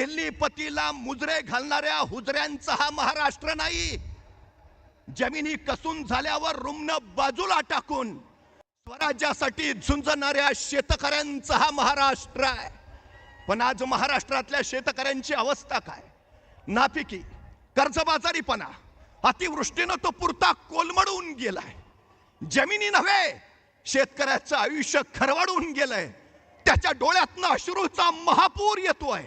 दिल्लीपतीला मुजरे घालणाऱ्या हुजऱ्यांचा हा महाराष्ट्र नाही. जमिनी कसून झाल्यावर रुग्ण बाजूला टाकून स्वराज्यासाठी झुंजणाऱ्या शेतकऱ्यांचा हा महाराष्ट्र आहे. पण आज महाराष्ट्रातल्या शेतकऱ्यांची अवस्था काय? नापिकी कर्जबाजारीपणा अतिवृष्टीनं तो पुरता कोलमडून गेलाय. जमिनी नव्हे शेतकऱ्याचं आयुष्य खरवडून गेलंय. त्याच्या डोळ्यातनं अश्रूचा महापूर येतोय.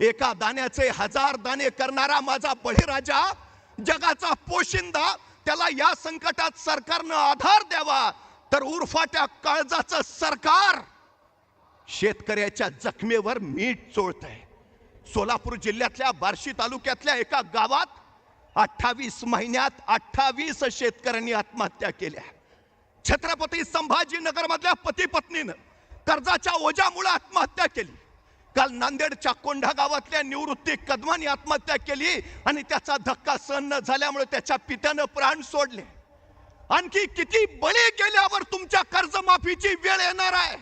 एका दाण्याचे हजार दाणे करणारा माझा बळीराजा जगाचा पोशिंदा त्याला या संकटात सरकारनं आधार द्यावा. तर उर्फाट्या काळजाचं सरकार शेतकऱ्याच्या जखमेवर मीठ चोळत आहे सोलापूर जिल्ह्यातल्या बार्शी तालुक्यातल्या एका गावात अठ्ठावीस महिन्यात अठ्ठावीस शेतकऱ्यांनी आत्महत्या केल्या. छत्रपती संभाजीनगरमधल्या पती पत्नीनं कर्जाच्या ओझ्यामुळे आत्महत्या केली. काल नांदेडच्या कोंढा गावातल्या निवृत्ती कदमानी आत्महत्या केली आणि त्याचा धक्का सहन न झाल्यामुळे त्याच्या पित्यानं प्राण सोडले. आणखी किती बळी गेल्यावर तुमच्या कर्जमाफीची वेळ येणार आहे?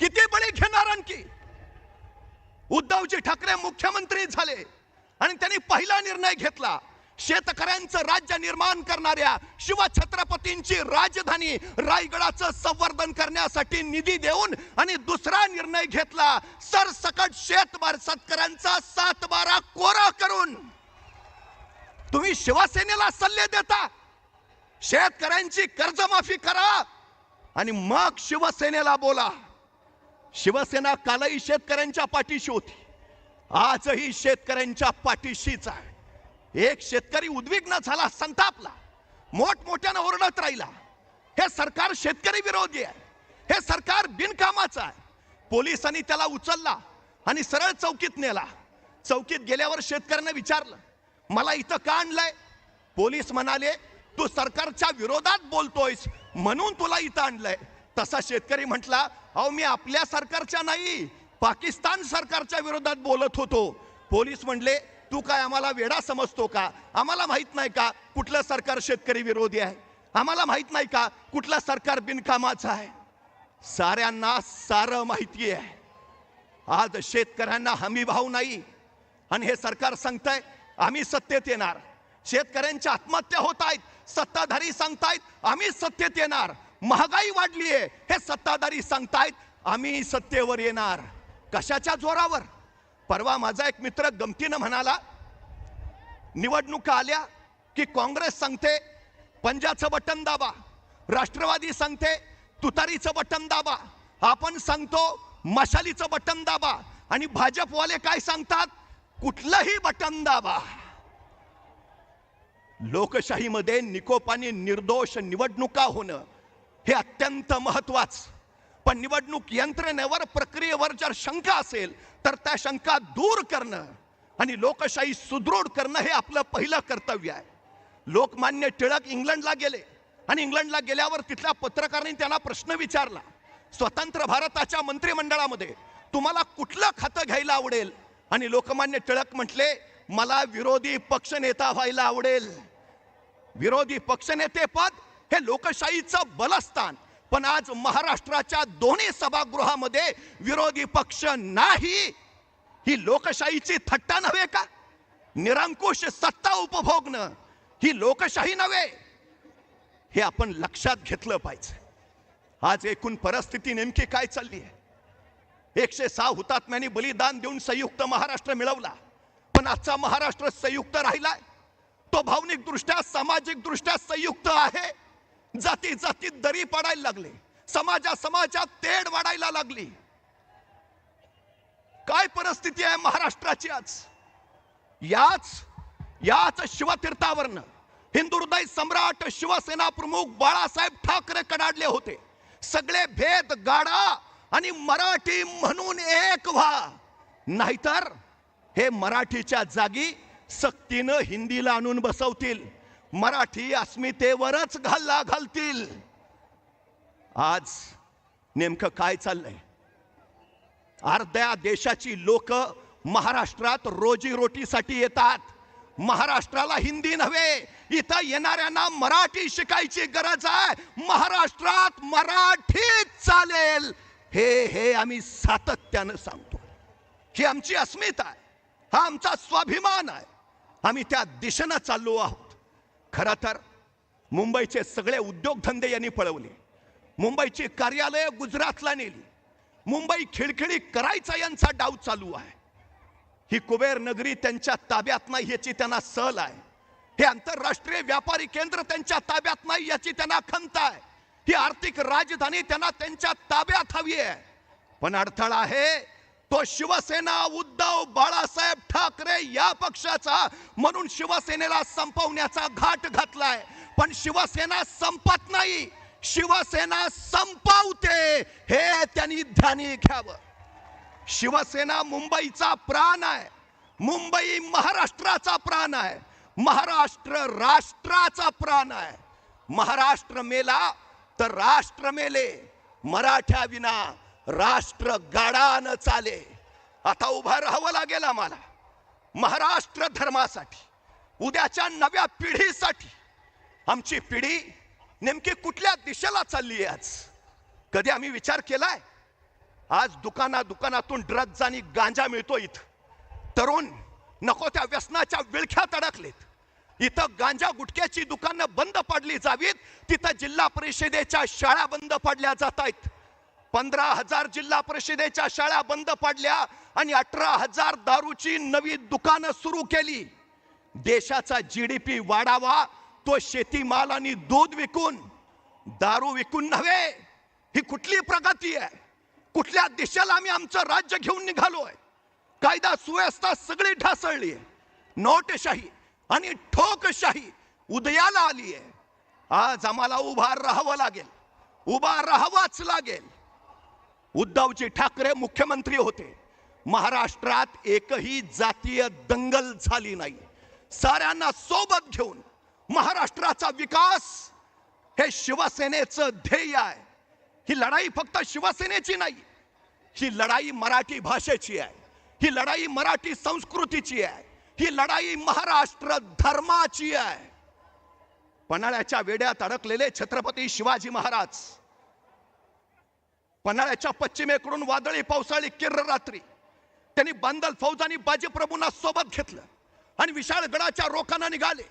किती बळी घेणार आणखी? उद्धवजी ठाकरे मुख्यमंत्री झाले आणि त्यांनी पहिला निर्णय घेतला. शेतकऱ्यांचं राज्य निर्माण करणाऱ्या शिवछत्रपतींची राजधानी रायगडाचं संवर्धन करण्यासाठी निधी देऊन आणि दुसरा निर्णय घेतला सरसकट शेतबार शेतकऱ्यांचा सात बारा कोरा करून. तुम्ही शिवसेनेला सल्ले देता शेतकऱ्यांची कर्जमाफी करा आणि मग शिवसेनेला बोला. शिवसेना कालही शेतकऱ्यांच्या पाठीशी होती आजही शेतकऱ्यांच्या पाठीशीच आहे. एक शेतकरी उद्विग्न झाला संतापला मोठमोठ्यानं ओरडत राहिला. हे सरकार शेतकरी विरोधी आहे. हे सरकार बिनकामाचं आहे. पोलिसांनी त्याला उचलला आणि सरळ चौकीत नेला. चौकीत गेल्यावर शेतकऱ्यांना विचारलं मला इथं का आणलंय? पोलीस म्हणाले तू सरकारच्या विरोधात बोलतोयस म्हणून तुला इथं आणलंय. तसा शेतकरी म्हटला अहो मी आपल्या सरकारच्या नाही पाकिस्तान सरकारच्या विरोधात बोलत होतो. पोलीस म्हणले तू काय आम्हाला वेडा समजतो का? आम्हाला माहीत नाही का कुठलं सरकार शेतकरी विरोधी आहे? आम्हाला माहीत नाही का कुठलं सरकार बिनकामाचं आहे? साऱ्यांना सारं माहिती आहे. आज शेतकऱ्यांना हमी भाव नाही. आणि हे सरकार सांगतंय आम्ही सत्तेत येणार. शेतकऱ्यांच्या आत्महत्या होत आहेत सत्ताधारी सांगतायत आम्ही सत्तेत येणार. महागाई वाढली आहे हे सत्ताधारी सांगतायत आम्ही सत्तेवर येणार. कशाच्या जोरावर? परवा माझा एक मित्र गमतीनं म्हणाला निवडणुका आल्या की काँग्रेस सांगते पंजाचं बटन दाबा राष्ट्रवादी सांगते तुतारीचं बटन दाबा आपण सांगतो मशालीचं बटन दाबा आणि भाजपवाले काय सांगतात? कुठलंही बटन दाबा. लोकशाहीमध्ये निकोपाने निर्दोष निवडणुका होणं हे अत्यंत महत्वाचं. पण निवडणूक यंत्रणेवर प्रक्रियेवर जर शंका असेल तर त्या शंका दूर करणं आणि लोकशाही सुदृढ करणं हे आपलं पहिलं कर्तव्य आहे. लोकमान्य टिळक इंग्लंडला गेले आणि इंग्लंडला गेल्यावर तिथल्या पत्रकारांनी त्यांना प्रश्न विचारला स्वतंत्र भारताच्या मंत्रिमंडळामध्ये तुम्हाला कुठलं खातं घ्यायला आवडेल? आणि लोकमान्य टिळक म्हटले मला विरोधी पक्षनेता व्हायला आवडेल. विरोधी पक्षनेते पद हे लोकशाहीचं बलस्थान पण आज महाराष्ट्राच्या दोन्ही सभागृहामध्ये विरोधी पक्ष नाही. ही लोकशाहीची थट्टा नव्हे का? निरंकुश सत्ता उपभोगणं ही लोकशाही नव्हे. हे आपण लक्षात घेतलं पाहिजे. आज एकूण परिस्थिती नेमकी काय चालली आहे? एकशे सहा हुतात्म्यांनी बलिदान देऊन संयुक्त महाराष्ट्र मिळवला. पण आजचा महाराष्ट्र संयुक्त राहिलाय. तो भावनिक दृष्ट्या सामाजिक दृष्ट्या संयुक्त आहे. जाती जातीत दरी पडायला लागले. समाजा समाजात तेढ वाढायला लागली. काय परिस्थिती आहे महाराष्ट्राची आज? याच याच शिवतीर्थावरनं हिंदू हृदय सम्राट शिवसेना प्रमुख बाळासाहेब ठाकरे कडाडले होते. सगळे भेद गाडा आणि मराठी म्हणून एक व्हा. नाहीतर हे मराठीच्या जागी सक्तीनं हिंदीला आणून बसवतील. मराठी अस्मितेवरच घालला घालतील. आज नेमकं काय चाललंय? अर्ध्या देशाची लोक महाराष्ट्रात रोजीरोटीसाठी येतात. महाराष्ट्राला हिंदी नव्हे इथं येणाऱ्यांना मराठी शिकायची गरज आहे. महाराष्ट्रात मराठीच चालेल. हे हे आम्ही सातत्यानं सांगतो. ही आमची अस्मिता आहे. हा आमचा स्वाभिमान आहे. आम्ही त्या दिशेनं चाललो आहोत. खरं तर मुंबईचे सगळे उद्योगधंदे यांनी पळवले. मुंबईची कार्यालय गुजरातला नेली. मुंबई खिळखिळी करायचा यांचा डाव चालू आहे. ही कुबेर नगरी त्यांच्या ताब्यात नाही याची त्यांना सल आहे. हे आंतरराष्ट्रीय व्यापारी केंद्र त्यांच्या ताब्यात नाही याची त्यांना खंत आहे. ही आर्थिक राजधानी त्यांना त्यांच्या ताब्यात हवी आहे. पण अडथळा आहे तो शिवसेना उद्धव बाळासाहेब ठाकरे या पक्षाचा म्हणून शिवसेनेला संपवण्याचा घाट घातलाय. पण शिवसेना संपत नाही. शिवसेना संपवते. हे त्यांनी ध्यानी घ्यावं. शिवसेना मुंबईचा प्राण आहे. मुंबई महाराष्ट्राचा प्राण आहे. महाराष्ट्र राष्ट्राचा प्राण आहे. महाराष्ट्र मेला तर राष्ट्र मेले. मराठ्या विना राष्ट्र गाडानं चाले. आता उभा राहावं लागेल आम्हाला. महाराष्ट्र धर्मासाठी उद्याच्या नव्या पिढीसाठी. आमची पिढी नेमकी कुठल्या दिशेला चालली आहे आज? कधी आम्ही विचार केलाय? आज दुकाना दुकानातून ड्रग्ज आणि गांजा मिळतो इथं. तरुण नको त्या व्यसनाच्या विळख्यात अडकलेत इथं गांजा गुटख्याची दुकानं बंद पाडली जावीत तिथं जिल्हा परिषदेच्या शाळा बंद पाडल्या जात आहेत पंधरा हजार जिल्हा परिषदेच्या शाळा बंद पाडल्या आणि अठरा हजार दारूची नवी दुकानं सुरू केली. देशाचा जीडीपी वाढावा तो शेतीमाल आणि दूध विकून. दारू विकून नव्हे ही कुठली प्रगती आहे? कुठल्या दिशेला आम्ही आमचं राज्य घेऊन निघालोय? कायदा सुव्यवस्था सगळी ढासळली आहे. नोटशाही आणि ठोकशाही उदयाला आली आहे आज आम्हाला उभा राहावं लागेल. उभा राहावाच लागेल. उद्धवजी ठाकरे मुख्यमंत्री होते. महाराष्ट्रात एकही जातीय दंगल झाली नाही. साऱ्यांना सोबत घेऊन महाराष्ट्राचा विकास हे शिवसेनेचं ध्येय आहे. ही लढाई फक्त शिवसेनेची नाही ही लढाई मराठी भाषेची आहे. ही लढाई मराठी संस्कृतीची आहे. ही लढाई महाराष्ट्र धर्माची आहे. पन्हाळ्याच्या वेड्यात अडकलेले छत्रपती शिवाजी महाराज पन्हाळ्याच्या पश्चिमेकडून वादळी पावसाळी किर्र रात्री. त्यांनी बांदल फौज आणि बाजीप्रभूंना सोबत घेतलं आणि विशाळगडाच्या रोखाना निघाले.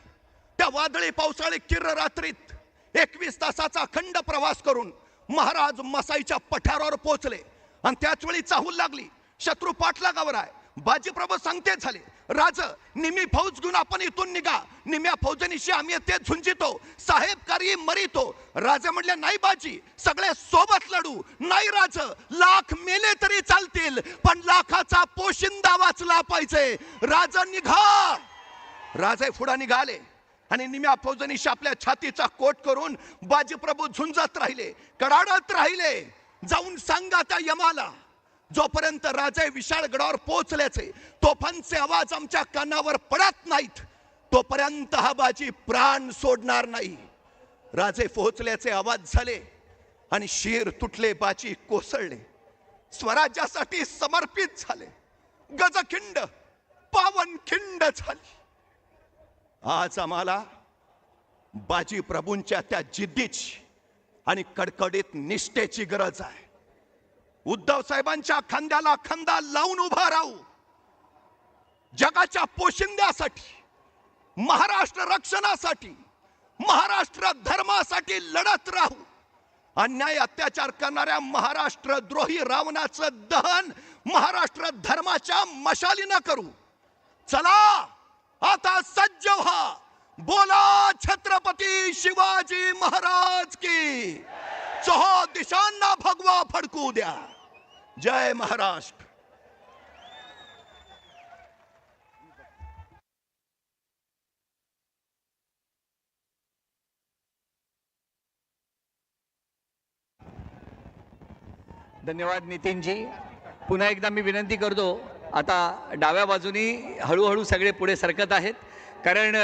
त्या वादळी पावसाळी किर्र रात्रीत एकवीस तासाचा खंड प्रवास करून महाराज मसाईच्या पठारावर पोहोचले. आणि त्याच वेळी चाहूल लागली. शत्रू पाठलागावर आहे. बाजीप्रभू सांगते झाले. राज निमी फौज घेऊन आपण इथून निघा. निम्या फौजनीशी आम्ही ते झुंजितो. साहेब कार्य मरितो. राजा म्हणले नाही बाजी सगळे सोबत लढू. नाही राज लाख मेले तरी चालतील पण लाखाचा पोशिंदा वाचला पाहिजे. राजा निघा. राजे फुडा निघाले आणि निम्या फौजनीशी आपल्या छातीचा कोट करून बाजीप्रभू झुंजत राहिले कडाडत राहिले. जाऊन सांगा त्या यमाला. जोपर्यंत राजे विशाळगडावर पोहोचल्याचे तोफांचे आवाज आमच्या कानावर पडत नाहीत तोपर्यंत हा बाजी प्राण सोडणार नाही. राजे पोहोचल्याचे आवाज झाले आणि शिर तुटले बाजी कोसळले. स्वराज्यासाठी समर्पित झाले. गजखिंड पावनखिंड झाली. आज आम्हाला बाजी प्रभूंच्या त्या जिद्दीची आणि कडकडीत निष्ठेची गरज आहे. उद्धव साहेबांच्या खांद्याला खांदा लावून उभा राहू. जगाच्या पोशिंद्यासाठी महाराष्ट्र रक्षणासाठी महाराष्ट्र धर्मासाठी लढत राहू. अन्याय अत्याचार करणाऱ्या महाराष्ट्र द्रोही रावणाचं दहन महाराष्ट्र धर्माच्या मशालीनं करू. चला आता सज्ज व्हा. बोला छत्रपती शिवाजी महाराज की. चहो दिशांना भगवा फडकू द्या. जय महाराष्ट्र. धन्यवाद नितीनजी. पुन्हा एकदा मी विनंती करतो आता डाव्या बाजूनी हळूहळू सगळे पुढे सरकत आहेत. कारण